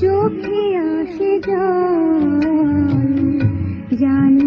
চোখে আসে জল। জানিয়া